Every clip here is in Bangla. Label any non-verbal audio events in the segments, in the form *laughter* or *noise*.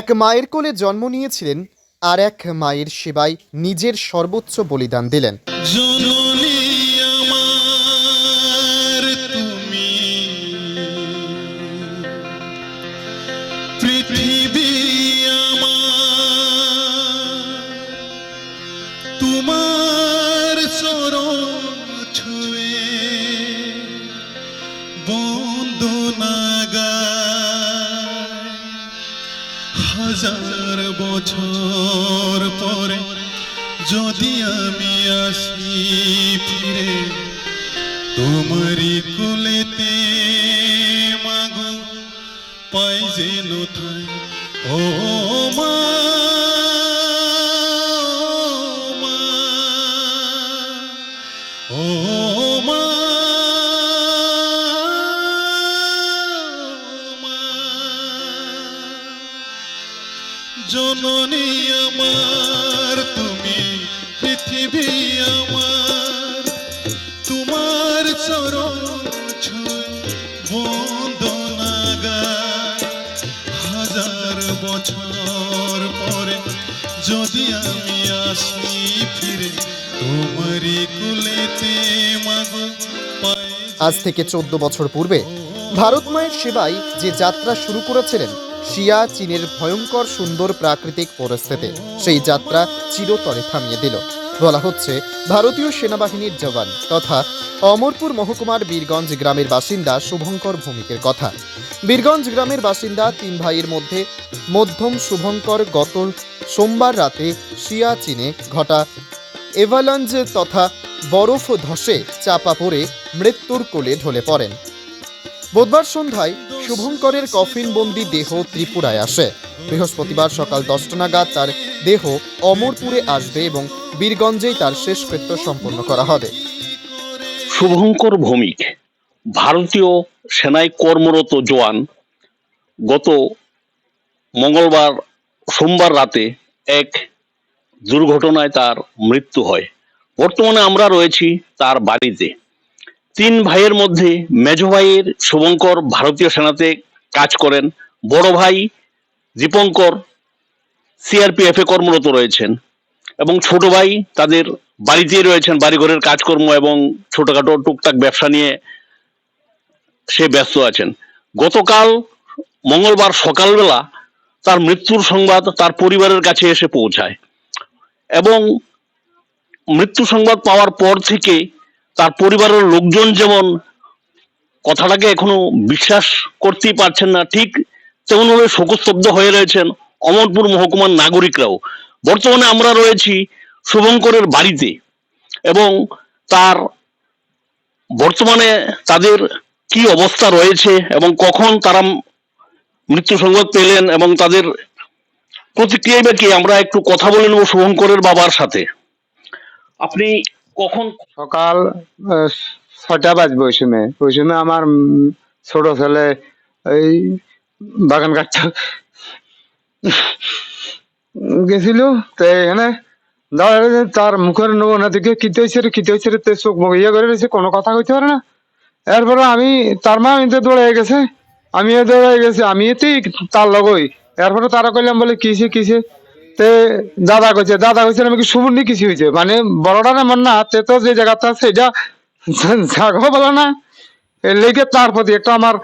এক মায়ের কোলে জন্ম নিয়েছিলেন আর এক মায়ের সেবায় নিজের সর্বোচ্চ বলিদান দিলেন। হাজার বছর পরে যদি আমি আসি ফিরে তোমারই কুলেতে মাগো পাই যে ঠাই ও মা, বছর পরে যদি আমি আসি ফিরে, তোমারই কুলেতে মাগো আজ থেকে চোদ্দ বছর পূর্বে ভারত মায়ের সেবায় যে যাত্রা শুরু করেছিলেন, শিয়া চীনের ভয়ঙ্কর সুন্দর প্রাকৃতিক পরিস্থিতি সেই যাত্রা চিরতরে থামিয়ে দিল। বলা হচ্ছে, ভারতীয় সেনাবাহিনীর জওয়ান তথা অমরপুর মহকুমার বীরগঞ্জ গ্রামের বাসিন্দা শুভঙ্কর ভৌমিকের কথা। বীরগঞ্জ গ্রামের বাসিন্দা তিন ভাইয়ের মধ্যে মধ্যম শুভঙ্কর গত সোমবার রাতে শিয়া চীনে ঘটা এভালাঞ্জ তথা বরফ ধসে চাপা পড়ে মৃত্যুর কোলে ঢলে পড়েন। বুধবার সন্ধ্যায় শুভঙ্করের কফিনবন্দি দেহ ত্রিপুরায় আসে। বৃহস্পতিবার সকাল দশটা নাগাদ তার দেহ অমরপুরে আসবে এবং বীরগঞ্জেই তার শেষকৃত্য সম্পন্ন করা হবে। শুভঙ্কর ভৌমিক, ভারতীয় সেনায় কর্মরত জওয়ান, গত মঙ্গলবার সোমবার রাতে এক দুর্ঘটনায় তার মৃত্যু হয়। বর্তমানে আমরা রয়েছি তার বাড়িতে। তিন ভাইয়ের মধ্যে মেজ ভাইয়ের শুভঙ্কর ভারতীয় সেনাতে কাজ করেন। বড় ভাই দীপঙ্কর সিআরপিএফ এ কর্মরত রয়েছেন। এবং ছোট ভাই তাদের বাড়িতেই রয়েছেন, বাড়িঘরের কাজকর্ম এবং ছোটখাটো টুকটাক ব্যবসা নিয়ে সে ব্যস্ত আছেন। গতকাল মঙ্গলবার সকালবেলা তার মৃত্যুর সংবাদ তার পরিবারের কাছে এসে পৌঁছায় এবং মৃত্যু সংবাদ পাওয়ার পর থেকে তার পরিবারের লোকজন যেমন কথাটাকে এখনও বিশ্বাস করতেই পারছেন না, ঠিক তেমনভাবে শোকস্তব্ধ হয়ে রয়েছেন অমরপুর মহকুমার নাগরিকরাও। বর্তমানে আমরা রয়েছি শুভঙ্করের বাড়িতে এবং তার বর্তমানে তাদের কি অবস্থা রয়েছে এবং কখন তারা মৃত্যু সংবাদ পেলেন এবং তাদের প্রতিক্রিয়াই বা কি, আমরা একটু কথা বলে নেব শুভঙ্করের বাবার সাথে। আপনি কখন সকাল ছটা বাজবে ওই সময়। ওই সময় আমার ছোট ছেলে এই বাগান কাটতে গেছিল, তো দাঁড়ালে তার মুখের নেব না দিকে কিতে হয়েছে রে, কিতে হয়েছে রে, তে চোখ মুখ ইয়ে করে রয়েছে কোনো কথা কইতে পারে না। এরপরে আমি, তার মা এতে দৌড়ে গেছে, আমিও দৌড়ে গেছি, আমি এতেই তার লগই। এরপরে তারা কইলাম, বলে কিসে কিসে তে দাদা কইছে দাদা কইছে আমি কি সুবর্ণি কিছু হয়েছে মানে বড়টা এমন না, তে তো যে জায়গাটা আছে, এটা জাগো বলে না। লেগে তার প্রতি একটা আমার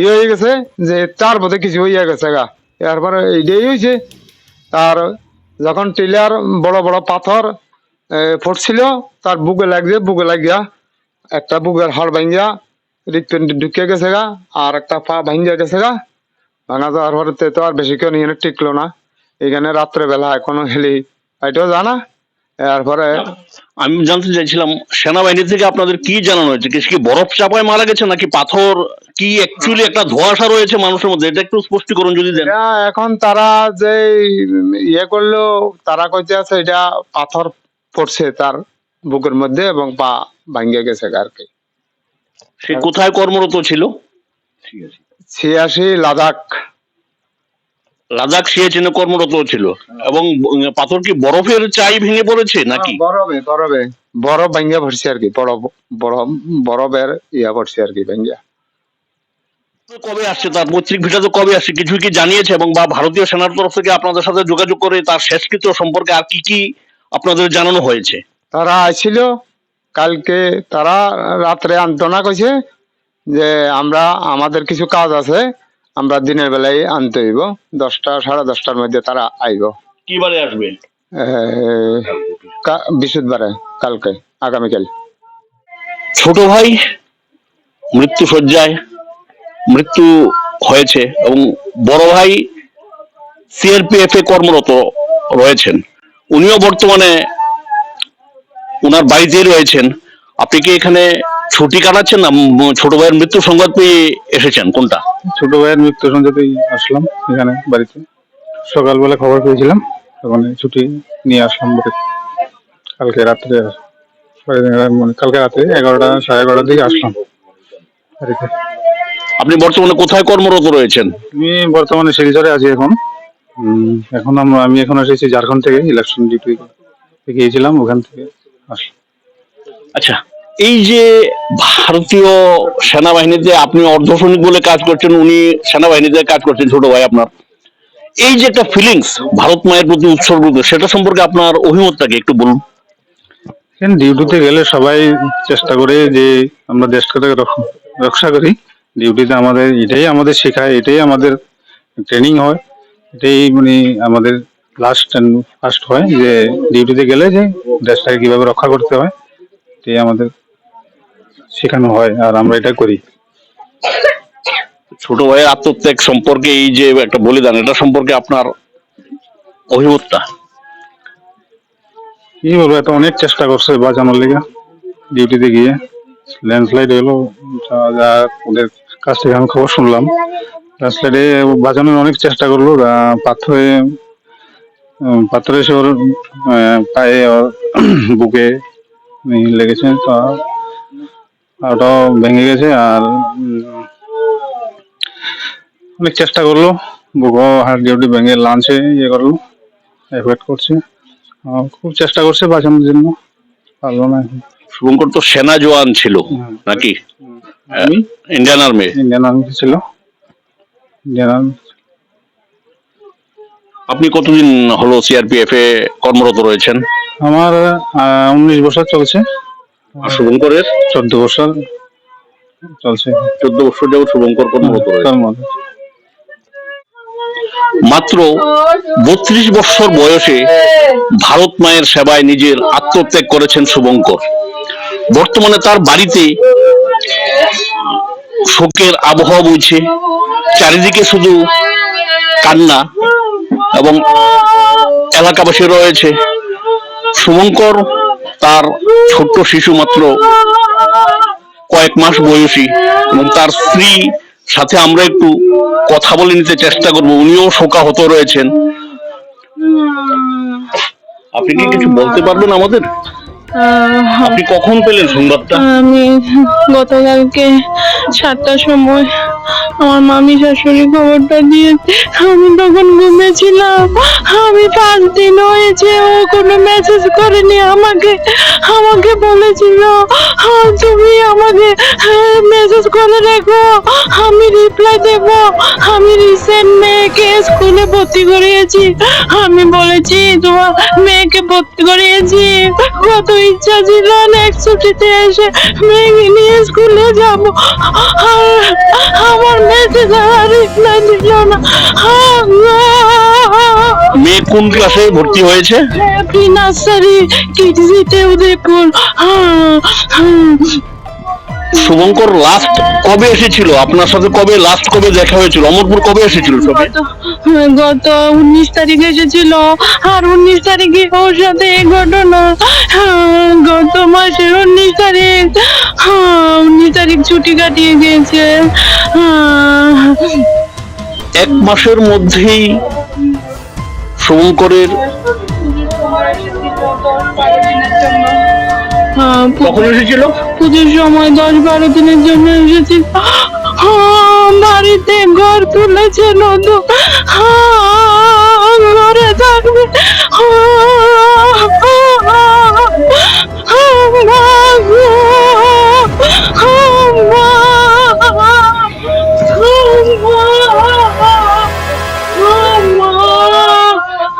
ইয়ে হয়ে গেছে, যে তার প্রতি কিছু হইয়া গেছে গা। এরপরে এইটাই হয়েছে তার যখন টিলার বড় বড় পাথর ফুটছিল, তার বুকে লাগছে বুকে লাগিয়া একটা বুকের হাড় ভাঙ্গিয়া হৃৎপিণ্ড ঢুকে গেছে গা, আর একটা পা ভাঙ্গিয়া গেছে গা। ভাঙা যাওয়ার পরে তে আর বেশিক্ষণ এখানে টিকলো না। এখানে রাত্রেবেলা এখনও হেলি। এটাও জানা? এরপরে আমি জানতে চাইছিলাম সেনাবাহিনী থেকে আপনাদের কি জানানো হয়েছে? কি সে কি বরফ চাপায় মারা গেছে নাকি পাথর? কি অ্যাকচুয়ালি একটা ধোঁয়াশা রয়েছে মানুষের মধ্যে? এটা একটু স্পষ্টীকরণ যদি দেন। এখন তারা যে ইয়ে করল তারা কইতে আছে এটা পাথর পড়ছে তার বুকের মধ্যে এবং পা ভাঙ্গে গেছে আর কি সে কোথায় কর্মরত ছিল? ছিয়াশি লাদাখ। লাদাখ সিয়াচেনে কর্মরত ছিল। এবং পাথর কি বরফের চাই ভেঙে পড়েছে নাকি? বরফে বরফে। বরফ ভাঙ্গা পড়ছে আর কি বরফ বরফ বরফের ইয়া পড়ছে আর কি ভাঙ্গা কবে আসছে? তার পৈতৃক ভিটা তো কবে আসছে? কিছু কি জানিয়েছে? এবং বা ভারতীয় সেনার তরফ থেকে আপনাদের সাথে যোগাযোগ করে তার শেষকৃত্য সম্পর্কে আর কি কি আপনাদের জানানো হয়েছে? তারা আসছিল কালকে তারা রাত্রে আন্তনা কইছে যে আমরা আমাদের কিছু কাজ আছে আমরা দিনের বেলায় আনতে হইব। দশটা সাড়ে দশটার মধ্যে তারা আইব। কি বারে আসবে? এ, বৃহস্পতিবারে কালকে আগামীকাল। ছোট ভাই মৃত্যু সজ্জায় মৃত্যু হয়েছে এবং বড় ভাই সিআরপিএফ এ কর্মরত রয়েছেন। উনিও বর্তমানে ওনার বাড়িতেই রয়েছেন। আপনি কি এখানে ছুটি কাটাচ্ছেন না? ছোট ভাইয়ের মৃত্যু সংবাদ পেয়ে এসেছেন কোনটা? ছোট ভাইয়ের মৃত্যু সঞ্জতেই আসলাম এখানে বাড়িতে। সকালবেলা খবর পেয়েছিলাম তখন ছুটি নিয়ে আসলাম কালকে রাত্রে মানে কালকে রাত্রে এগারোটা সাড়ে এগারোটার দিকে আসলাম বাড়িতে। আপনি বর্তমানে কোথায় কর্মরত রয়েছেন? আমি বর্তমানে শিলচরে আছি এখন। এখন আমরা- আমি এখন এসেছি ঝাড়খণ্ড থেকে ইলেকশন ডিউটি গিয়েছিলাম ওখান থেকে আসলাম। আচ্ছা এই যে ভারতীয় সেনাবাহিনীতে আপনি অর্ধসৈনিক বলে কাজ করছেন, উনি সেনাবাহিনীতে কাজ করছেন, ছোট ভাই আপনার। এই যে একটা ফিলিংস ভারত মায়ের প্রতি উৎসর্গ সেটা সম্পর্কে আপনার অভিমতটাকে একটু বলুন। ডিউটিতে গেলে সবাই চেষ্টা করে যে আমরা দেশকে রক্ষ- করি। ডিউটিতে আমাদের এটাই আমাদের শেখায়, এটাই আমাদের ট্রেনিং হয়। এটাই মানে আমাদের লাস্ট অ্যান্ড ফার্স্ট হয় যে ডিউটিতে গেলে যে দেশটাকে কীভাবে রক্ষা করতে হয়, এটাই আমাদের শেখানো হয় আর আমরা এটা করি। ছোট ভাইয়ের আত্মত্যাগ সম্পর্কে এই যে একটা বলিদান এটা সম্পর্কে আপনার অভিমতটা? কি বলব এত অনেক চেষ্টা করছে বাঁচানোর লেগে। ডিউটিতে গিয়ে ল্যান্ডস্লাইড হলো যা ওদের কাছ থেকে আমি খবর শুনলাম। ল্যান্ডস্লাইডে বাঁচানোর অনেক চেষ্টা করল পাথরে পাথরে এসে ওর পায়ে ওর *clears throat* বুকে লেগেছে তো ওটাও ভেঙে গেছে আর অনেক চেষ্টা করল। বুকও হাড় ডিউটি ভেঙে লাঞ্চে ইয়ে করল এফেক্ট করছে। খুব চেষ্টা করছে বাঁচানোর জন্য। পারল না শুভঙ্কর তো সেনা জওয়ান ছিল নাকি? ইন্ডিয়ান আর্মি ইন্ডিয়ান আর্মি ছিল। ইন্ডিয়ান আর্মি আপনি কতদিন হলো সিআরপিএফ এ কর্মরত রয়েছেন? আমার উনিশ বছর চলছে। শুভঙ্করের? চোদ্দ বছর। চলছে। চোদ্দ বছর যাবত শুভঙ্কর কর্মরত রয়েছে? মাত্র বত্রিশ বছর বয়সে ভারত মায়ের সেবায় নিজের আত্মত্যাগ করেছেন শুভঙ্কর। বর্তমানে তার বাড়িতে শোকের আবহাওয়া বইছে। চারিদিকে শুধু কান্না এবং এলাকাবাসী রয়েছে। শুভঙ্কর তার ছোট্ট শিশু মাত্র কয়েক মাস বয়সী এবং তার স্ত্রী সাথে আমরা একটু কথা বলে নিতে চেষ্টা করব। উনিও শোকাহত রয়েছেন। আপনি কি কিছু বলতে পারবেন আমাদের? আপনি কখন পেলেন সংবাদটা? আমি গতকালকে সাতটার সময় আমার মামি শাশুড়ি খবরটা দিয়েছে। আমি তখন ঘুমেছিলাম আমি পাঁচ দিন হয়েছে ও কোনো মেসেজ করেনি আমাকে। আমাকে বলেছিল "হ্যাঁ, তুমি আমাকে মেসেজ করে রেখো। রিপ্লাই দেব। আমি রিসেন্ট মেয়েকে স্কুলে ভর্তি করিয়েছি। আমি বলেছি তোমার মেয়েকে ভর্তি করিয়েছি। কত ইচ্ছা ছিল নেক্সট ছুটিতে এসে মেয়েকে নিয়ে স্কুলে যাব। আর আমার মেসেজ আর রিপ্লাই দিল না। মেয়ে কোন ক্লাসে ভর্তি হয়েছে? হ্যাপি নার্সারি কিডজিতে উদয়পুর। শুভঙ্কর লাস্ট কবে এসেছিল? আপনার সাথে কবে লাস্ট কবে দেখা হয়েছিল? অমরপুর কবে এসেছিল সবে গত উনিশ তারিখে এসেছিল। আর উনিশ তারিখে ওর সাথে এই ঘটনা। গত মাসের উনিশ তারিখ। উনিশ তারিখ ছুটি কাটিয়ে গিয়েছে। এক মাসের মধ্যেই শুভঙ্করের হ্যাঁ, কখন এসেছিল পুজোর সময় দশ বারো দিনের জন্য এসেছি বাড়িতে ঘর তুলেছে নদু ঘরে থাকবে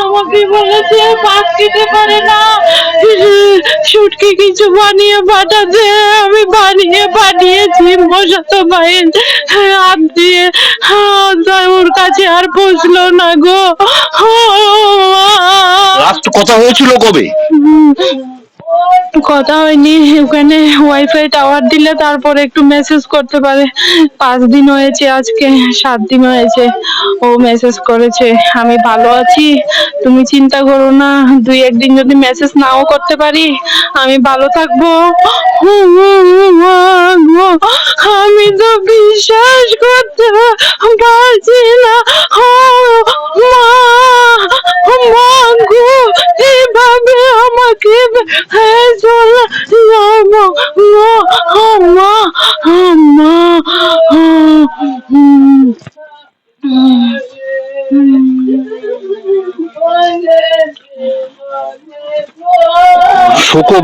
আমাকে বলেছে বাঁচিতে পারে না সুটকে কিছু বানিয়ে পাঠাতে। আমি বানিয়ে পাঠিয়েছি বসাতো ভাইয়ের হাত দিয়ে। তাই ওর কাছে আর পৌঁছলো না গো। লাস্ট কথা হয়েছিল কবে? কথা হয়নি, ওখানে ওয়াইফাই টাওয়ার দিলে তারপরে একটু মেসেজ করতে পারে। পাঁচ দিন হয়েছে আজকে, সাত দিন হয়েছে, ও মেসেজ করেছে, আমি ভালো আছি, তুমি চিন্তা করো না, দুই একদিন যদি মেসেজ নাও করতে পারি, আমি ভালো থাকব। আমি তো বিশ্বাস করতে পারছি না।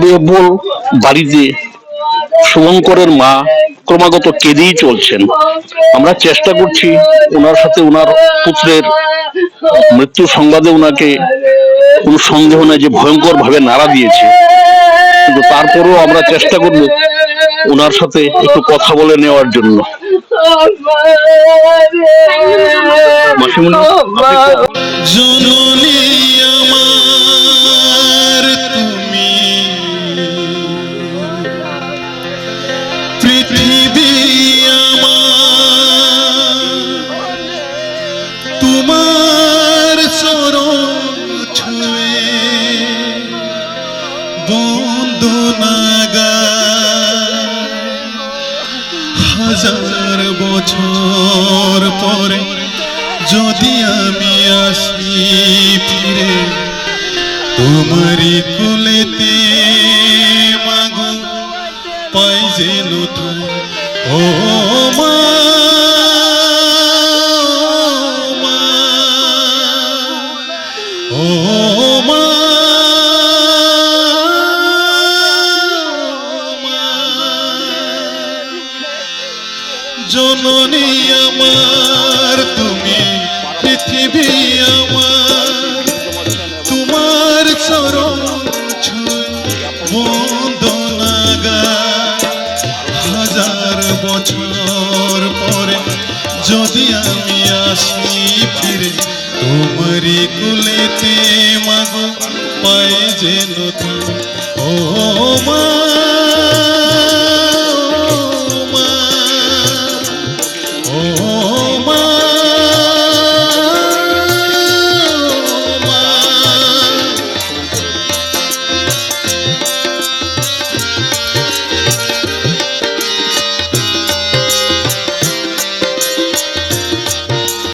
শোকবিহ্বল বাড়িতে শুভঙ্করের মা ক্রমাগত কেঁদেই চলছেন। আমরা চেষ্টা করছি ওনার সাথে ওনার পুত্রের মৃত্যু সংবাদে ওনাকে কোনো সন্দেহ নেই যে ভয়ঙ্কর ভাবে নাড়া দিয়েছে। কিন্তু তারপরেও আমরা চেষ্টা করব ওনার সাথে একটু কথা বলে নেওয়ার জন্য। তোমারই কুলেতে মাগো পাই যেন ঠাঁই। ও মা ও মা জননী আমার তুমি পৃথিবী তোমারই কুলেতে মাগো পাই যেন তুমি ও মা।